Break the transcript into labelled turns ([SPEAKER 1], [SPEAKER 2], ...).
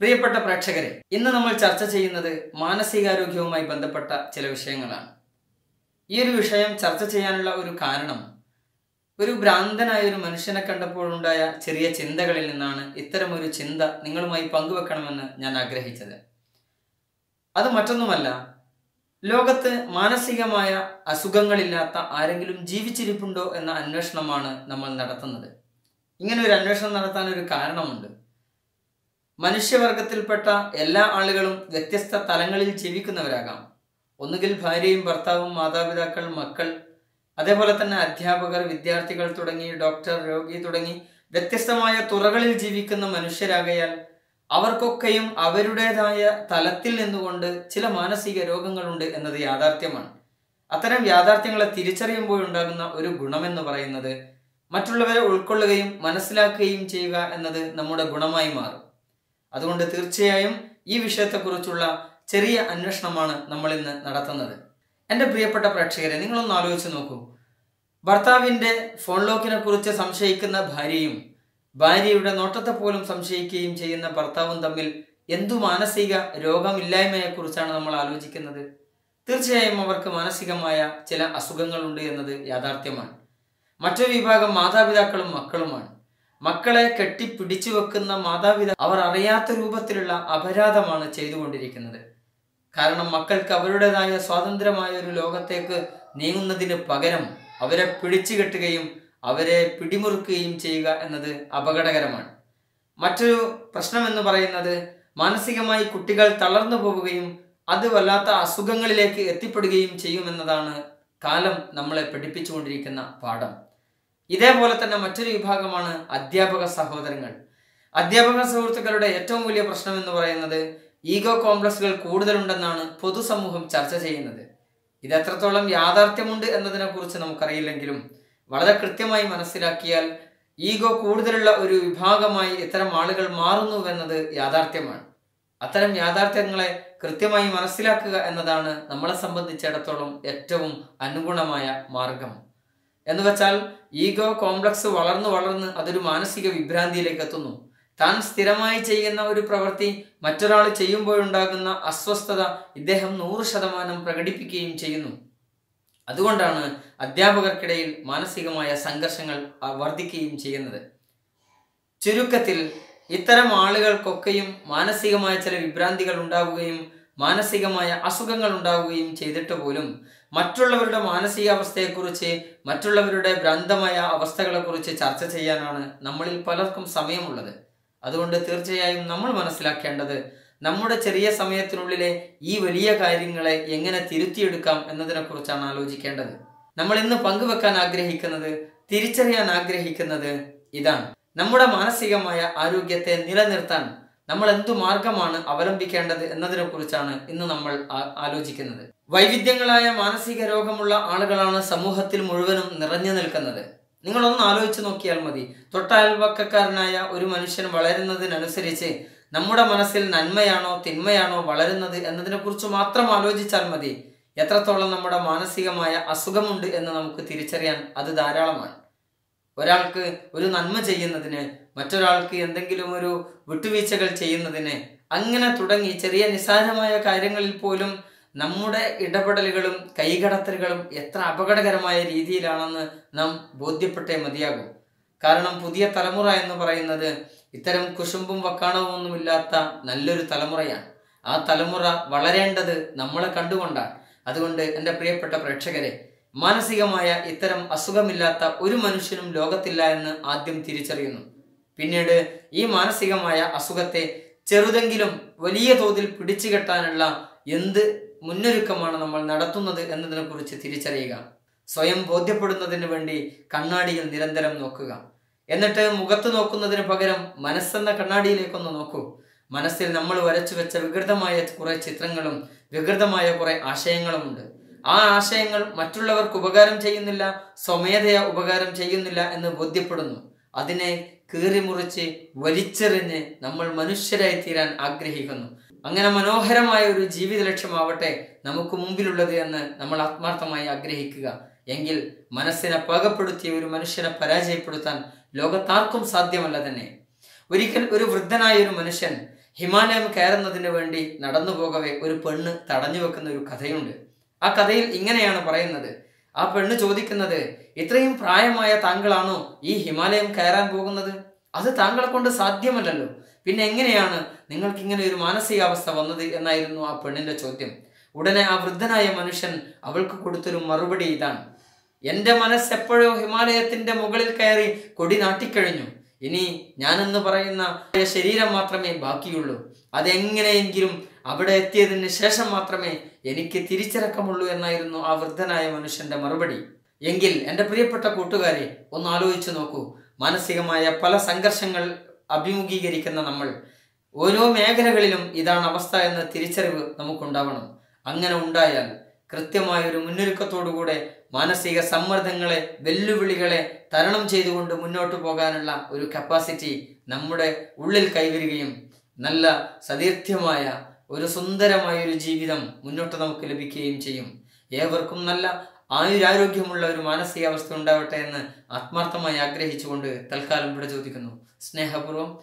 [SPEAKER 1] പ്രിയപ്പെട്ട പ്രേക്ഷകരെ ഇന്ന് നമ്മൾ ചർച്ച ചെയ്യുന്നത് മാനസികാരോഗ്യവുമായി ബന്ധപ്പെട്ട ചില വിഷയങ്ങളാണ്. ഈ ഒരു വിഷയം ചർച്ച ചെയ്യാനുള്ള ഒരു കാരണം ഒരു ഭ്രാന്തനായ ഒരു മനുഷ്യനെ കണ്ടപ്പോഴുണ്ടായ ചെറിയ ചിന്തകളിൽ നിന്നാണ് ഇത്തരമൊരു ചിന്ത നിങ്ങളുമായി പങ്കുവെക്കണമെന്ന് ഞാൻ ആഗ്രഹിച്ചത്. അത് മറ്റൊന്നുമല്ല ലോകത്ത് മാനസികമായ അസുഖങ്ങളില്ലാത്ത ആരെങ്കിലും ജീവിച്ചിരിപ്പുണ്ടോ എന്ന അന്വേഷണമാണ് നമ്മൾ നടത്തുന്നത്. ഇങ്ങനെ ഒരു അന്വേഷണം നടത്താൻ ഒരു കാരണമുണ്ട്. മനുഷ്യവർഗത്തിൽപ്പെട്ട എല്ലാ ആളുകളും വ്യത്യസ്ത തലങ്ങളിൽ ജീവിക്കുന്നവരാകാം. ഒന്നുകിൽ ഭാര്യയും ഭർത്താവും മാതാപിതാക്കൾ മക്കൾ അതേപോലെ തന്നെ അധ്യാപകർ വിദ്യാർത്ഥികൾ തുടങ്ങി ഡോക്ടർ രോഗി തുടങ്ങി വ്യത്യസ്തമായ തുറകളിൽ ജീവിക്കുന്ന മനുഷ്യരാകയാൽ അവർക്കൊക്കെയും അവരുടേതായ തലത്തിൽ നിന്നുകൊണ്ട് ചില മാനസിക രോഗങ്ങളുണ്ട് എന്നത് യാഥാർത്ഥ്യമാണ്. അത്തരം യാഥാർത്ഥ്യങ്ങളെ തിരിച്ചറിയുമ്പോഴുണ്ടാകുന്ന ഒരു ഗുണമെന്ന് പറയുന്നത് മറ്റുള്ളവരെ ഉൾക്കൊള്ളുകയും മനസ്സിലാക്കുകയും ചെയ്യുക എന്നത് നമ്മുടെ ഗുണമായി മാറും. അതുകൊണ്ട് തീർച്ചയായും ഈ വിഷയത്തെക്കുറിച്ചുള്ള ചെറിയ അന്വേഷണമാണ് നമ്മൾ ഇന്ന് നടത്തുന്നത്. എന്റെ പ്രിയപ്പെട്ട പ്രേക്ഷകരെ നിങ്ങളൊന്ന് ആലോചിച്ച് നോക്കൂ. ഭർത്താവിന്റെ ഫോൺ ലോക്കിനെ കുറിച്ച് സംശയിക്കുന്ന ഭാര്യയും ഭാര്യയുടെ നോട്ടത്തെ പോലും സംശയിക്കുകയും ചെയ്യുന്ന ഭർത്താവും തമ്മിൽ എന്തു മാനസിക രോഗമില്ലായ്മയെക്കുറിച്ചാണ് നമ്മൾ ആലോചിക്കുന്നത്? തീർച്ചയായും അവർക്ക് മാനസികമായ ചില അസുഖങ്ങളുണ്ട് എന്നത് യാഥാർത്ഥ്യമാണ്. മറ്റൊരു വിഭാഗം മാതാപിതാക്കളും മക്കളുമാണ്. മക്കളെ കെട്ടിപ്പിടിച്ചു വെക്കുന്ന മാതാപിതാ അവർ അറിയാത്ത രൂപത്തിലുള്ള അപരാധമാണ് ചെയ്തുകൊണ്ടിരിക്കുന്നത്. കാരണം മക്കൾക്ക് അവരുടേതായ സ്വാതന്ത്ര്യമായ ഒരു ലോകത്തേക്ക് നീങ്ങുന്നതിന് പകരം അവരെ പിടിച്ചു കെട്ടുകയും അവരെ പിടിമുറുക്കുകയും ചെയ്യുക എന്നത് അപകടകരമാണ്. മറ്റൊരു പ്രശ്നം എന്ന് പറയുന്നത് മാനസികമായി കുട്ടികൾ തളർന്നു പോവുകയും അത് വല്ലാത്ത അസുഖങ്ങളിലേക്ക് എത്തിപ്പെടുകയും ചെയ്യുമെന്നതാണ് കാലം നമ്മളെ പഠിപ്പിച്ചുകൊണ്ടിരിക്കുന്ന പാഠം. ഇതേപോലെ തന്നെ മറ്റൊരു വിഭാഗമാണ് അധ്യാപക സഹോദരങ്ങൾ. അധ്യാപക സുഹൃത്തുക്കളുടെ ഏറ്റവും വലിയ പ്രശ്നം എന്ന് പറയുന്നത് ഈഗോ കോംപ്ലക്സുകൾ കൂടുതലുണ്ടെന്നാണ് പൊതുസമൂഹം ചർച്ച ചെയ്യുന്നത്. ഇത് എത്രത്തോളം യാഥാർത്ഥ്യമുണ്ട് എന്നതിനെ കുറിച്ച് നമുക്കറിയില്ലെങ്കിലും വളരെ കൃത്യമായി മനസ്സിലാക്കിയാൽ ഈഗോ കൂടുതലുള്ള ഒരു വിഭാഗമായി ഇത്തരം ആളുകൾ മാറുന്നുവെന്നത് യാഥാർത്ഥ്യമാണ്. അത്തരം യാഥാർത്ഥ്യങ്ങളെ കൃത്യമായി മനസ്സിലാക്കുക എന്നതാണ് നമ്മളെ സംബന്ധിച്ചിടത്തോളം ഏറ്റവും അനുഗുണമായ മാർഗം. എന്ന് വെച്ചാൽ ഈഗോ കോംപ്ലക്സ് വളർന്നു വളർന്ന് അതൊരു മാനസിക വിഭ്രാന്തിയിലേക്ക് എത്തുന്നു. താൻ സ്ഥിരമായി ചെയ്യുന്ന ഒരു പ്രവൃത്തി മറ്റൊരാൾ ചെയ്യുമ്പോഴുണ്ടാകുന്ന അസ്വസ്ഥത ഇദ്ദേഹം നൂറ് ശതമാനം പ്രകടിപ്പിക്കുകയും ചെയ്യുന്നു. അതുകൊണ്ടാണ് അധ്യാപകർക്കിടയിൽ മാനസികമായ സംഘർഷങ്ങൾ വർദ്ധിക്കുകയും ചെയ്യുന്നത്. ചുരുക്കത്തിൽ ഇത്തരം ആളുകൾക്കൊക്കെയും മാനസികമായ ചില വിഭ്രാന്തികൾ ഉണ്ടാവുകയും മാനസികമായ അസുഖങ്ങൾ ഉണ്ടാവുകയും ചെയ്തിട്ട് പോലും മറ്റുള്ളവരുടെ മാനസികാവസ്ഥയെക്കുറിച്ച് മറ്റുള്ളവരുടെ ഭ്രാന്തമായ അവസ്ഥകളെക്കുറിച്ച് ചർച്ച ചെയ്യാനാണ് നമ്മളിൽ പലർക്കും സമയമുള്ളത്. അതുകൊണ്ട് തീർച്ചയായും നമ്മൾ മനസ്സിലാക്കേണ്ടത് നമ്മുടെ ചെറിയ സമയത്തിനുള്ളിലെ ഈ വലിയ കാര്യങ്ങളെ എങ്ങനെ തിരുത്തിയെടുക്കാം എന്നതിനെക്കുറിച്ചാണ് ആലോചിക്കേണ്ടത്. നമ്മൾ ഇന്ന് പങ്കുവെക്കാൻ ആഗ്രഹിക്കുന്നത് തിരിച്ചറിയാൻ ആഗ്രഹിക്കുന്നത് ഇതാണ്. നമ്മുടെ മാനസികമായ ആരോഗ്യത്തെ നിലനിർത്താൻ നമ്മൾ എന്തു മാർഗമാണ് അവലംബിക്കേണ്ടത് എന്നതിനെ കുറിച്ചാണ് ഇന്ന് നമ്മൾ ആലോചിക്കുന്നത്. വൈവിധ്യങ്ങളായ മാനസിക രോഗമുള്ള ആളുകളാണ് സമൂഹത്തിൽ മുഴുവനും നിറഞ്ഞു നിൽക്കുന്നത്. നിങ്ങളൊന്ന് ആലോചിച്ച് നോക്കിയാൽ മതി. തൊട്ടയൽവക്കക്കാരനായ ഒരു മനുഷ്യൻ വളരുന്നതിനനുസരിച്ച് നമ്മുടെ മനസ്സിൽ നന്മയാണോ തിന്മയാണോ വളരുന്നത് എന്നതിനെക്കുറിച്ച് മാത്രം ആലോചിച്ചാൽ മതി. എത്രത്തോളം നമ്മുടെ മാനസികമായ അസുഖമുണ്ട് എന്ന് നമുക്ക് തിരിച്ചറിയാൻ അത് ധാരാളമാണ്. ഒരാൾക്ക് ഒരു നന്മ ചെയ്യുന്നതിന് മറ്റൊരാൾക്ക് എന്തെങ്കിലും ഒരു വിട്ടുവീഴ്ചകൾ ചെയ്യുന്നതിന് അങ്ങനെ തുടങ്ങി ചെറിയ നിസ്സാരമായ കാര്യങ്ങളിൽ പോലും നമ്മുടെ ഇടപെടലുകളും കൈകടത്തലുകളും എത്ര അപകടകരമായ രീതിയിലാണെന്ന് നാം ബോധ്യപ്പെട്ടേ മതിയാകും. കാരണം പുതിയ തലമുറ എന്ന് പറയുന്നത് ഇത്തരം കുശുമ്പും വക്കാണവും ഒന്നുമില്ലാത്ത നല്ലൊരു തലമുറയാണ്. ആ തലമുറ വളരേണ്ടത് നമ്മളെ കണ്ടുകൊണ്ടാണ്. അതുകൊണ്ട് എന്റെ പ്രിയപ്പെട്ട പ്രേക്ഷകരെ മാനസികമായ ഇത്തരം അസുഖമില്ലാത്ത ഒരു മനുഷ്യനും ലോകത്തില്ല എന്ന് ആദ്യം തിരിച്ചറിയുന്നു. പിന്നീട് ഈ മാനസികമായ അസുഖത്തെ ചെറുതെങ്കിലും വലിയ തോതിൽ പിടിച്ചു കെട്ടാനുള്ള എന്ത് മുന്നൊരുക്കമാണ് നമ്മൾ നടത്തുന്നത് എന്നതിനെക്കുറിച്ച് തിരിച്ചറിയുക. സ്വയം ബോധ്യപ്പെടുന്നതിന് വേണ്ടി കണ്ണാടിയിൽ നിരന്തരം നോക്കുക. എന്നിട്ട് മുഖത്ത് നോക്കുന്നതിന് പകരം മനസ്സെന്ന കണ്ണാടിയിലേക്കൊന്ന് നോക്കൂ. മനസ്സിൽ നമ്മൾ വരച്ചു വെച്ച വികൃതമായ കുറേ ചിത്രങ്ങളും വികൃതമായ കുറെ ആശയങ്ങളുമുണ്ട്. ആ ആശയങ്ങൾ മറ്റുള്ളവർക്ക് ഉപകാരം ചെയ്യുന്നില്ല സ്വമേധയ ഉപകാരം ചെയ്യുന്നില്ല എന്ന് ബോധ്യപ്പെടുന്നു. അതിനെ കീറിമുറിച്ച് വലിച്ചെറിഞ്ഞ് നമ്മൾ മനുഷ്യരായി തീരാൻ ആഗ്രഹിക്കുന്നു. അങ്ങനെ മനോഹരമായ ഒരു ജീവിത ലക്ഷ്യമാവട്ടെ നമുക്ക് മുമ്പിലുള്ളത് എന്ന് നമ്മൾ ആത്മാർത്ഥമായി ആഗ്രഹിക്കുക. എങ്കിൽ മനസ്സിനെ പാകപ്പെടുത്തിയ ഒരു മനുഷ്യനെ പരാജയപ്പെടുത്താൻ ലോകത്താർക്കും സാധ്യമല്ല തന്നെ. ഒരിക്കൽ ഒരു വൃദ്ധനായ ഒരു മനുഷ്യൻ ഹിമാലയം കയറുന്നതിന് വേണ്ടി നടന്നു പോകവേ ഒരു പെണ്ണ് തടഞ്ഞു വെക്കുന്ന ഒരു കഥയുണ്ട്. ആ കഥയിൽ ഇങ്ങനെയാണ് പറയുന്നത്. ആ പെണ്ണ് ചോദിക്കുന്നത് ഇത്രയും പ്രായമായ താങ്കളാണോ ഈ ഹിമാലയം കയറാൻ പോകുന്നത്? അത് താങ്കളെ കൊണ്ട് സാധ്യമല്ലല്ലോ. പിന്നെ എങ്ങനെയാണ് നിങ്ങൾക്ക് ഇങ്ങനെ ഒരു മാനസികാവസ്ഥ വന്നത്? എന്നായിരുന്നു ആ പെണ്ണിന്റെ ചോദ്യം. ഉടനെ ആ വൃദ്ധനായ മനുഷ്യൻ അവൾക്ക് കൊടുത്തൊരു മറുപടി ഇതാണ്. എന്റെ മനസ്സ് എപ്പോഴോ ഹിമാലയത്തിന്റെ മുകളിൽ കയറി കൊടി നാട്ടിക്കഴിഞ്ഞു. ഇനി ഞാനെന്ന് പറയുന്ന ശരീരം മാത്രമേ ബാക്കിയുള്ളൂ. അതെങ്ങനെയെങ്കിലും അവിടെ എത്തിയതിന് ശേഷം മാത്രമേ എനിക്ക് തിരിച്ചിറക്കമുള്ളൂ എന്നായിരുന്നു ആ വൃദ്ധനായ മനുഷ്യന്റെ മറുപടി. എങ്കിൽ എന്റെ പ്രിയപ്പെട്ട കൂട്ടുകാരെ ഒന്ന് ആലോചിച്ചു നോക്കൂ. മാനസികമായ പല സംഘർഷങ്ങൾ അഭിമുഖീകരിക്കുന്ന നമ്മൾ. ഓരോ മേഖലകളിലും ഇതാണ് അവസ്ഥ എന്ന തിരിച്ചറിവ് നമുക്കുണ്ടാവണം. അങ്ങനെ ഉണ്ടായാൽ കൃത്യമായ ഒരു മുന്നൊരുക്കത്തോടുകൂടെ മാനസിക സമ്മർദ്ദങ്ങളെ വെല്ലുവിളികളെ തരണം ചെയ്തുകൊണ്ട് മുന്നോട്ട് പോകാനുള്ള ഒരു കപ്പാസിറ്റി നമ്മുടെ ഉള്ളിൽ കൈവരികയും നല്ല സതീർത്ഥ്യമായ ഒരു സുന്ദരമായ ഒരു ജീവിതം മുന്നോട്ട് നമുക്ക് ലഭിക്കുകയും ചെയ്യും. ഏവർക്കും നല്ല ആയുരാരോഗ്യമുള്ള ഒരു മാനസികാവസ്ഥ ഉണ്ടാവട്ടെ എന്ന് ആത്മാർത്ഥമായി ആഗ്രഹിച്ചുകൊണ്ട് തൽക്കാലം ഇവിടെ ചോദിക്കുന്നു. സ്നേഹപൂർവം